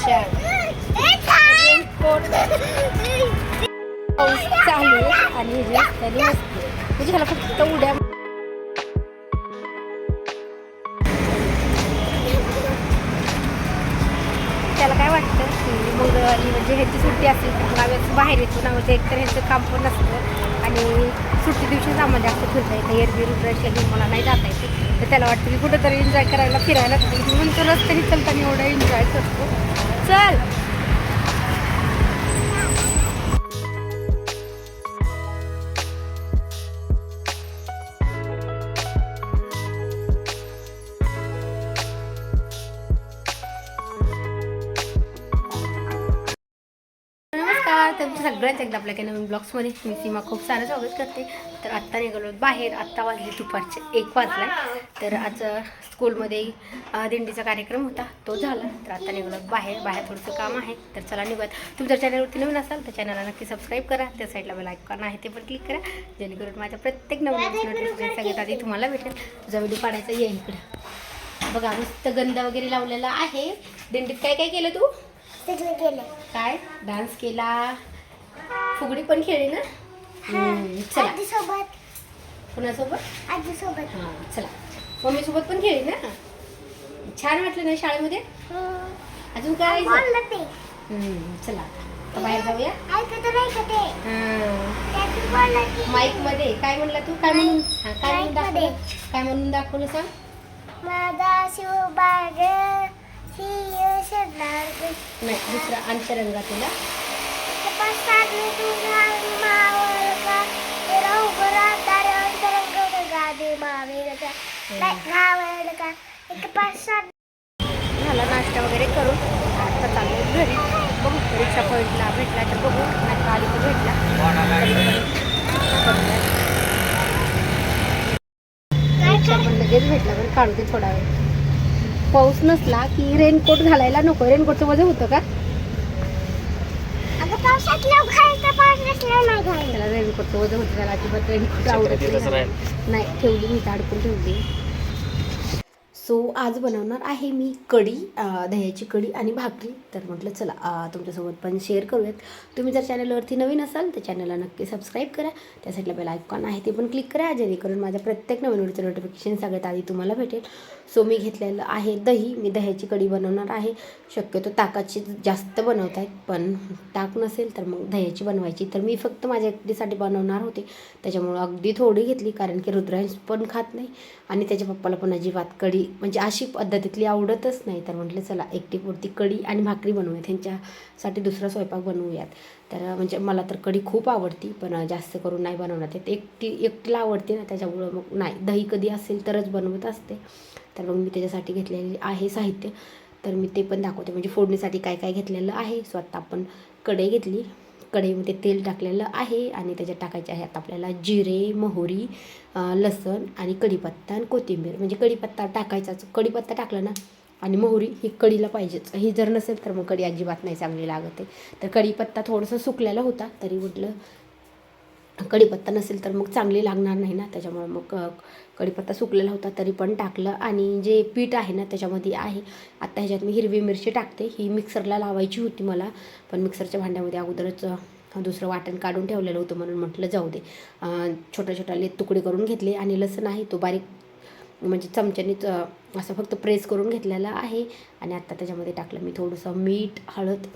अच्छा रेनकोट पाऊस चालू आणि रस्त्याने असते म्हणजे ह्याला फक्त उड्या त्याला काय वाटतं की मंगळवारी म्हणजे ह्याची सुट्टी असेल तर मला असं बाहेर येतो ना म्हणजे एकतर ह्याचं काम पण नसतं आणि सुट्टी दिवशीच आम्हाला जास्त फिरता येतं. एरबी रुद्राजला घेऊन मला नाही जाता येते. तर त्याला वाटतं की कुठंतरी एन्जॉय करायला फिरायला म्हणतो रस्त्याने चलताना एवढं एन्जॉय करतो. चल नमस्कार तुमच्या सगळ्यांचं एकदा आपल्या काही नवीन ब्लॉग्समध्ये मी सीमा खूप सारं स्वागत करते. तर आत्ता निघालो बाहेर आत्ता वाजले दुपारचे एक वाजला तर आज स्कूलमध्ये दिंडीचा कार्यक्रम होता तो झाला. तर आत्ता निघालो बाहेर बाहेर थोडंसं काम आहे. तर चला निघत तुमच्या चॅनलवरती नवीन असाल तर चॅनलला नक्की सबस्क्राईब करा. त्या साईडला मला आयकॉन आहे ते पण क्लिक करा. जेणेकरून माझ्या प्रत्येक नवीन नोटिफिकेशन सगळ्यात आधी तुम्हाला भेटेल. तुझा व्हिडिओ येईल ये इकडं. बघा मस्त गंध वगैरे लावलेला आहे. दिंडीत काय काय केलं तू? सगळं केलं काय? डान्स केला. फुगडी पण खेळली ना? हम्म, चला. आजी सोबत कुणासोबत? आजी सोबत हां चला. मम्मी सोबत पण खेळली ना? छान वाटलं ना शाळेमध्ये? अजून काय बोललं ते. हम्म, चला. आता बाहेर जाऊया. ऐकत नाही का ते? हां. त्यातून बोललं की. माईकमध्ये काय म्हणला तू? काय म्हणून? हा, काय म्हणून Mic मध्ये. दाखवलं काय म्हणून दाखवलं सांग? माझा शिवबाग नाही. दुसरा अंतरंगा तुला झाला नाश्ता वगैरे करून. आता चाललो घरी. बघू रिक्षा पॉईंटला भेटला तर बघू. नाही आली तर भेटला. रिक्षा पण लगेच भेटला पण काढू दे थोडा वेळ. पाऊस नसला की रेनकोट घालायला नको. रेनकोटचं वजन होतं का? त्याला रेनकोटचं वजन होतं त्याला अजिबात रेनकोट आवडत नाही. ठेवली मी अडकून ठेवली. सो आज बनवणार आहे मी कढी दह्याची कढी आणि भाकरी. तर म्हटलं चला तुमच्यासोबत पण शेअर करूयात. तुम्ही जर चॅनलवरती नवीन असाल तर चॅनलला नक्की सबस्क्राईब करा. त्यासाठी बेल आयकॉन आहे ते पण क्लिक करा जेणेकरून माझ्या प्रत्येक नवीन व्हिडिओचं नोटिफिकेशन सगळ्यात आधी तुम्हाला भेटेल. सो मी घेतलेलं आहे दही. मी दह्याची कढी बनवणार आहे. शक्यतो ताकाची जास्त बनवत आहेत पण ताक नसेल तर मग दह्याची बनवायची. तर मी फक्त माझ्या एकटीसाठी बनवणार होते. त्याच्यामुळं अगदी थोडी घेतली कारण की रुद्रांश पण खात नाही. आणि त्याच्या पप्पाला पण अजिबात कढी म्हणजे अशी पद्धतीतली आवडतच नाही. तर म्हटलं चला एकटीपुरती कढी आणि भाकरी बनवूया त्यांच्यासाठी दुसरा स्वयंपाक बनवूयात. तर म्हणजे मला तर कढी खूप आवडती पण जास्त करून नाही बनवण्यात येत. एकटी एकटीला आवडते ना त्याच्यामुळं मग नाही. दही कधी असेल तरच बनवत असते. तर मग मी त्याच्यासाठी घेतलेले आहे साहित्य. तर मी ते पण दाखवते. म्हणजे फोडणीसाठी काय काय घेतलेलं आहे. स्वतः आपण कढई घेतली. कढईमध्ये तेल टाकलेलं आहे आणि त्याच्यात टाकायचे आहेत आपल्याला जिरे मोहरी लसण आणि कढीपत्ता आणि कोथिंबीर. म्हणजे कढीपत्ता टाकायचाच. कढीपत्ता टाकला ना आणि मोहरी ही कढीला पाहिजेच. ही जर नसेल तर मग कढी अजिबात नाही चांगली लागत. आहे तर कढीपत्ता थोडंसं सुकलेला होता तरी म्हटलं कढीपत्ता नसेल तर मग चांगली लागणार नाही ना. त्याच्यामुळं मग कढीपत्ता सुकलेला होता तरी पण टाकलं. आणि जे पीठ आहे ना त्याच्यामध्ये आहे. आत्ता ह्याच्यात मी हिरवी मिरची टाकते. ही मिक्सरला लावायची होती मला. पण मिक्सरच्या भांड्यामध्ये अगोदरच दुसरं वाटण काढून ठेवलेलं होतं म्हणून म्हटलं जाऊ दे. छोट्या छोट्या लेत तुकडे करून घेतले. आणि लसण आहे तो बारीक म्हणजे चमच्यानेच असं फक्त प्रेस करून घेतलेला आहे. आणि आत्ता त्याच्यामध्ये टाकलं मी थोडंसं मीठ हळद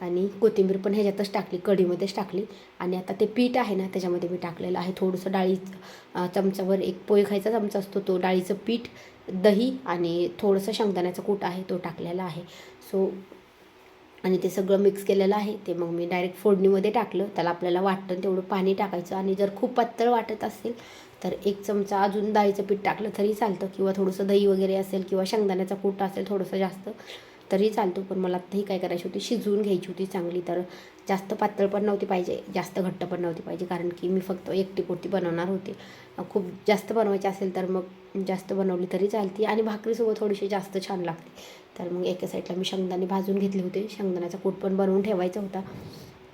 आणि कोथिंबीर पण ह्याच्यातच टाकली कढीमध्येच टाकली. आणि आता ते पीठ आहे ना त्याच्यामध्ये मी टाकलेलं आहे. थोडंसं डाळी चमचावर एक पोहे खायचा चमचा असतो तो डाळीचं पीठ दही आणि थोडंसं शेंगदाण्याचा कूट आहे तो टाकलेला आहे. सो आणि ते सगळं मिक्स केलेलं आहे. ते मग मी डायरेक्ट फोडणीमध्ये टाकलं. त्याला आपल्याला वाटतं तेवढं पाणी टाकायचं आणि जर खूप पातळ वाटत असेल तर एक चमचा अजून डाळीचं पीठ टाकलं तरी चालतं. किंवा थोडंसं दही वगैरे असेल किंवा शेंगदाण्याचा कूट असेल थोडंसं जास्त तरी चालतो पण मला आत्ताही ही काय करायची होती शिजवून घ्यायची होती चांगली. तर जास्त पातळ पण नव्हती पाहिजे जास्त घट्ट पण नव्हती पाहिजे कारण की मी फक्त एकटीपुरती बनवणार होते. खूप जास्त बनवायची असेल तर मग जास्त बनवली तरी चालते. आणि भाकरीसोबत थोडीशी जास्त छान लागते. तर मग एका साईडला मी शेंगदाणे भाजून घेतले होते. शेंगदाण्याचा कूट पण बनवून ठेवायचा होता.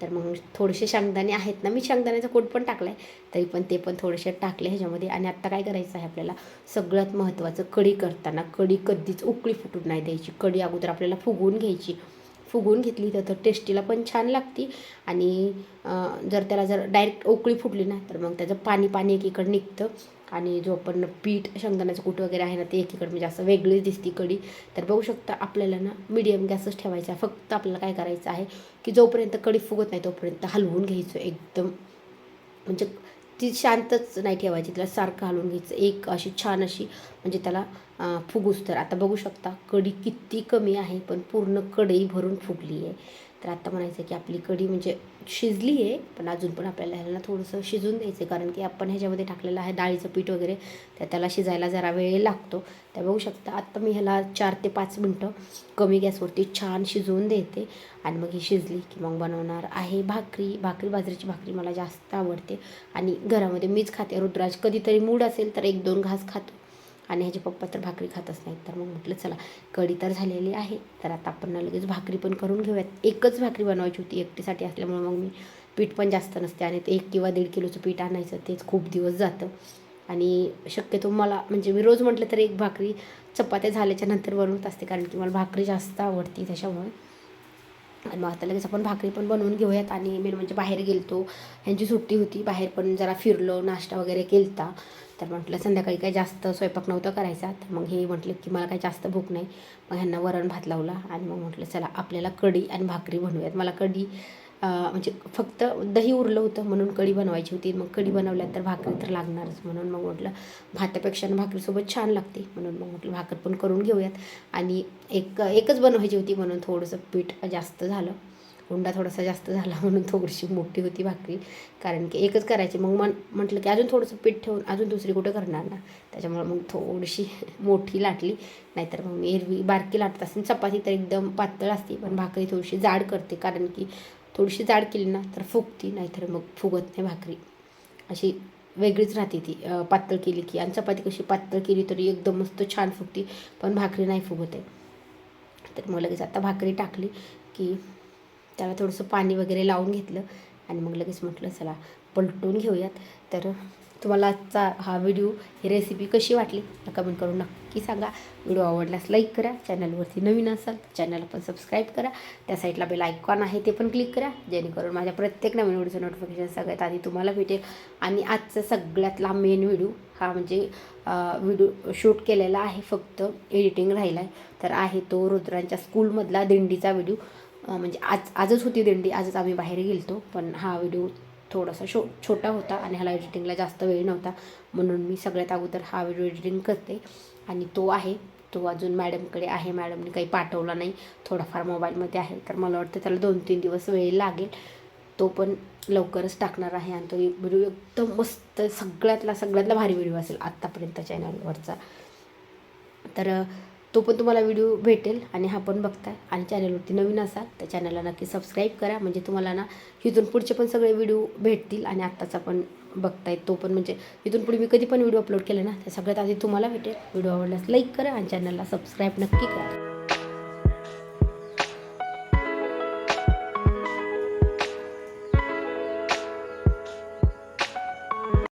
तर मग थोडेसे शेंगदाणे आहेत ना मी शेंगदाण्याचा कोट पण टाकला आहे तरी पण ते पण थोडेसे टाकले ह्याच्यामध्ये. आणि आत्ता काय करायचं आहे आपल्याला? सगळ्यात महत्त्वाचं कढी करताना कढी कधीच उकळी फुटून नाही द्यायची. कढी अगोदर आपल्याला फुगवून घ्यायची. फुगवून घेतली तर तर टेस्टीला पण छान लागते. आणि जर त्याला जर डायरेक्ट उकळी फुटली ना तर मग त्याचं पाणी पाणी एकीकडे निघतं. आणि जो आपण पीठ शेंगदाण्याचं कूट वगैरे आहे ना ते एकीकडे म्हणजे असं वेगळीच दिसती कढी. तर बघू शकता आपल्याला ना मिडियम गॅसच ठेवायचा आहे. फक्त आपल्याला काय करायचं आहे की जोपर्यंत कढी फुगत नाही तोपर्यंत हलवून घ्यायचं एकदम. म्हणजे ती शांतच नाही ठेवायची तिला सारखं हलवून घ्यायचं. एक अशी छान अशी म्हणजे त्याला फुगूस तर. आता बघू शकता कढी किती कमी आहे पण पूर्ण कढई भरून फुगली आहे तर आत्ता म्हणायचं की आपली कढी म्हणजे शिजली आहे पण अजून पण आपल्याला ह्याला थोडंसं शिजून द्यायचं आहे कारण की आपण ह्याच्यामध्ये टाकलेलं आहे डाळीचं पीठ वगैरे तर त्याला शिजायला जरा वेळ लागतो. तर बघू शकता आत्ता मी ह्याला चार ते पाच मिनटं कमी गॅसवरती छान शिजवून देते. आणि मग ही शिजली की मग बनवणार आहे भाकरी. भाकरी बाजरीची भाकरी मला जास्त आवडते. आणि घरामध्ये मीच खाते. रुद्राज कधीतरी मूड असेल तर एक दोन घास खातो. आणि ह्याचे पप्पा तर भाकरी खातच नाहीत. तर मग म्हटलं चला कढी तर झालेली आहे. तर आता आपण लगेच भाकरी पण करून घेऊयात. एकच भाकरी बनवायची होती एकटीसाठी असल्यामुळे मग मी पीठ पण जास्त नसते आणि ते एक किंवा दीड किलोचं पीठ आणायचं तेच खूप दिवस जातं. आणि शक्यतो मला म्हणजे मी रोज म्हटलं तर एक भाकरी चपात्या झाल्याच्यानंतर बनवत असते कारण की मला भाकरी जास्त आवडते त्याच्यामुळे. आणि मग आता लगेच आपण भाकरी पण बनवून घेऊयात आणि मेन म्हणजे बाहेर गेलतो. ह्यांची सुट्टी होती बाहेर पण जरा फिरलो नाश्ता वगैरे केलता. तर म्हटलं संध्याकाळी काही जास्त स्वयंपाक नव्हता करायचा. तर मग हे म्हटलं की मला काही जास्त भूक नाही. मग ह्यांना वरण भात लावला आणि मग म्हटलं चला आपल्याला कढी आणि भाकरी बनवूयात. मला कढी म्हणजे फक्त दही उरलं होतं म्हणून कढी बनवायची होती. मग कढी बनवल्यात तर भाकरी तर लागणारच म्हणून मग म्हटलं भातापेक्षा भाकरीसोबत छान लागते म्हणून मग म्हटलं भाकर पण करून घेऊयात. आणि एक एकच बनवायची होती म्हणून थोडंसं पीठ जास्त झालं. हुंडा थोडासा जास्त झाला म्हणून थोडीशी मोठी होती भाकरी. कारण की एकच करायची. मग मन म्हटलं की अजून थोडंसं पीठ ठेवून अजून दुसरी कुठं करणार ना? त्याच्यामुळे मग थोडीशी मोठी लाटली. नाहीतर मग मी एरवी बारकी लाटत असते चपाती तर एकदम पातळ असते पण भाकरी थोडीशी जाड करते. कारण की थोडीशी जाड केली ना तर फुगती नाहीतर मग फुगत नाही भाकरी. अशी वेगळीच राहते ती. पातळ केली की आणि चपाती कशी पातळ केली तरी एकदम मस्त छान फुगती पण भाकरी नाही फुगत आहे. तर मग लगेच आता भाकरी टाकली की त्याला थोडंसं पाणी वगैरे लावून घेतलं आणि मग लगेच म्हटलं चला पलटून घेऊयात. तर तुम्हाला आजचा हा व्हिडिओ ही रेसिपी कशी वाटली? कमेंट करून नक्की सांगा. व्हिडिओ आवडल्यास लाईक करा. चॅनलवरती नवीन असाल चॅनलला पण सबस्क्राईब करा. त्या साईडला बेल आयकॉन आहे ते पण क्लिक करा. जेणेकरून माझ्या प्रत्येक नवीन व्हिडिओचं नोटिफिकेशन सगळ्यात आधी तुम्हाला भेटेल. आणि आजचा सगळ्यातला मेन व्हिडिओ हा म्हणजे व्हिडिओ शूट केलेला आहे. फक्त एडिटिंग राहिला आहे तर आहे तो रुद्रांच्या स्कूलमधला दिंडीचा व्हिडिओ म्हणजे आज आजच होती दिंडी. आजच आम्ही बाहेर गेलतो. पण हा व्हिडिओ थोडासा शो छोटा होता आणि ह्याला एडिटिंगला जास्त वेळ नव्हता. म्हणून मी सगळ्यात अगोदर हा व्हिडिओ एडिटिंग करते. आणि तो आहे तो अजून मॅडमकडे आहे. मॅडमने काही पाठवला नाही. थोडाफार मोबाईलमध्ये आहे. तर मला वाटतं त्याला दोन तीन दिवस वेळ लागेल. तो पण लवकरच टाकणार आहे. आणि तो व्हिडिओ एकदम मस्त सगळ्यातला सगळ्यातला भारी व्हिडिओ असेल आत्तापर्यंत चॅनलवरचा तर तो पण तुम्हाला व्हिडिओ भेटेल आणि हा पण बघताय. आणि चॅनलवरती नवीन असाल तर चॅनलला नक्की सबस्क्राईब करा. म्हणजे तुम्हाला ना इथून पुढचे पण सगळे व्हिडिओ भेटतील आणि आत्ताचा पण बघताय तो पण. म्हणजे इथून पुढे मी कधी पण व्हिडिओ अपलोड केला ना तर सगळ्यात आधी तुम्हाला भेटेल. व्हिडिओ आवडल्यास लाईक करा आणि चॅनलला सबस्क्राईब नक्की करा.